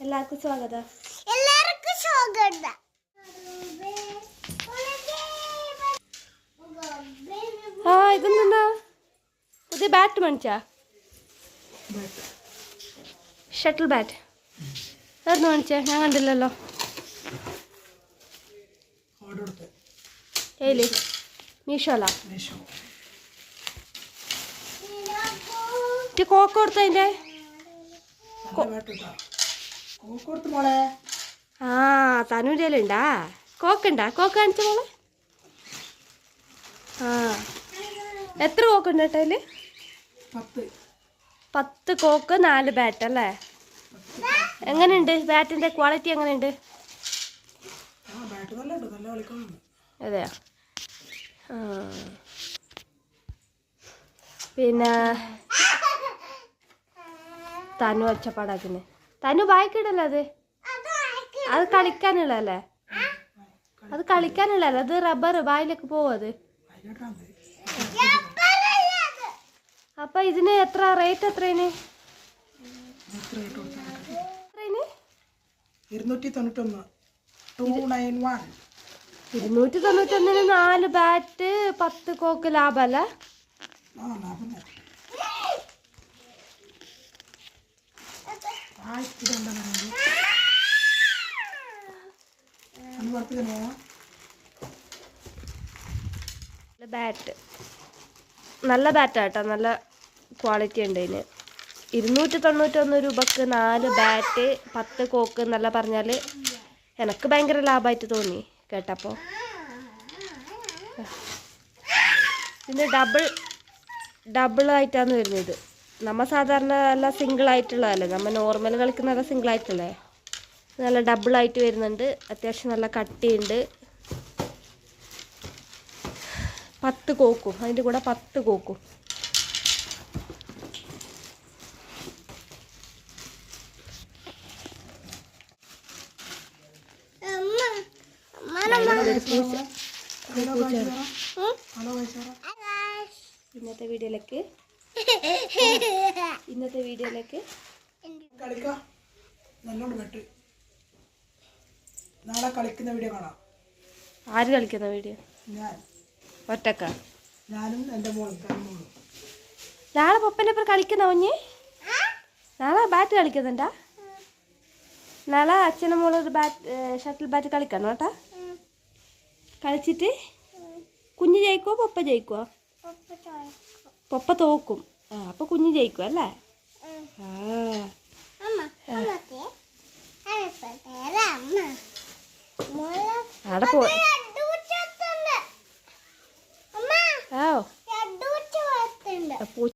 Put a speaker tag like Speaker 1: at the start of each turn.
Speaker 1: എല്ലാവർക്കും സ്വാഗതം.
Speaker 2: എല്ലാവർക്കും സ്വാഗതം.
Speaker 1: ആ ഇതെന്താ? പുതിയ ബാറ്റ് മേടിച്ചാ? ഷട്ടിൽ ബാറ്റ് എവിടുന്ന് മേടിച്ചേ? ഞാൻ കണ്ടില്ലല്ലോ. ഏലി. മീഷോല?
Speaker 3: മീഷോ.
Speaker 1: കോക്ക
Speaker 3: കൊടുത്തതിന്റെ കോക്ക് കൊടുത്ത് മോളെ.
Speaker 1: ആ തനൂന്റെ ഉണ്ടാ കോക്കുണ്ടാ? കോക്ക് കാണിച്ച മോളെ? ആ. എത്ര കോക്ക് ഉണ്ട് കേട്ടോ അതിൽ
Speaker 3: പത്ത്.
Speaker 1: പത്ത് കോക്ക് നാല് ബാറ്റ് അല്ലേ? എങ്ങനെയുണ്ട്? ബാറ്റിന്റെ ക്വാളിറ്റി എങ്ങനെയുണ്ട്? അതെയോ? ആ. പിന്നെ തനു ഒച്ചപ്പാടാക്കുന്നത് തനു വായിക്കിടല്ലോ അത്? അത് കളിക്കാനുള്ളതല്ലേ? അത് കളിക്കാനുള്ളതല്ലേ? അത് റബ്ബർ വായിലേക്ക് പോവും അത്? അപ്പൊ ഇതിന് എത്ര റേറ്റ് എത്രയിന്
Speaker 3: ഇരുന്നൂറ്റി
Speaker 1: തൊണ്ണൂറ്റൊന്നിന് നാല് ബാറ്റ് പത്ത് കോക്ക് ലാഭമല്ലേ
Speaker 3: രണ്ടെണ്ണം അന്ന് കുഴപ്പമില്ല
Speaker 1: ബാറ്റ് നല്ല ബാറ്റാട്ടോ നല്ല ക്വാളിറ്റി ഉണ്ട് ഇതിന് ഇരുന്നൂറ്റി തൊണ്ണൂറ്റൊന്ന് രൂപക്ക് നാല് ബാറ്റ് പത്ത് കോക്ക് എന്നല്ല പറഞ്ഞാൽ എനക്ക് ഭയങ്കര ലാഭമായിട്ട് തോന്നി കേട്ടപ്പോൾ പിന്നെ ഡബിൾ ഡബിൾ ആയിട്ടാണ് വരുന്നത്. ഇത് നമ്മ സാധാരണ നല്ല സിംഗിൾ ആയിട്ടുള്ളതല്ലേ? നമ്മൾ നോർമൽ കളിക്കുന്നതല്ല സിംഗിൾ ആയിട്ടല്ലേ? നല്ല ഡബിൾ ആയിട്ട് വരുന്നുണ്ട്. അത്യാവശ്യം നല്ല കട്ടിയുണ്ട്. പത്ത് കോക്കും. അതിന്റെ കൂടെ പത്ത് കോക്കും. ഇന്നത്തെ വീഡിയോയിലേക്ക് ഇന്നത്തെ വീഡിയോയിലേക്ക്
Speaker 3: കളിക്ക. നല്ലോണം വെട്ട്. നാളെ കളിക്കുന്ന വീഡിയോ കാണാം.
Speaker 1: ആര് കളിക്കുന്ന വീഡിയോ?
Speaker 3: ഞാൻ.
Speaker 1: ഒറ്റക്ക.
Speaker 3: ഞാനും എന്റെ മോളും കൺമോളും
Speaker 1: നാളെ പപ്പന്റെ ഒപ്പം കളിക്കുന്ന കുഞ്ഞ്? നാളെ ബാറ്റ് കളിക്കുന്നുണ്ടാ? നാളെ അച്ഛനും മോളും ഒരു ബാറ്റ് ഷട്ടിൽ ബാറ്റ് കളിക്കണം കേട്ടാ. കളിച്ചിട്ട് കുഞ്ഞ് ജയിക്കുമോ പപ്പ ജയിക്കുമോ പപ്പ തോക്കും. ആ അപ്പൊ കുഞ്ഞ് ജയിക്കും അല്ലേ? അവിടെ പോ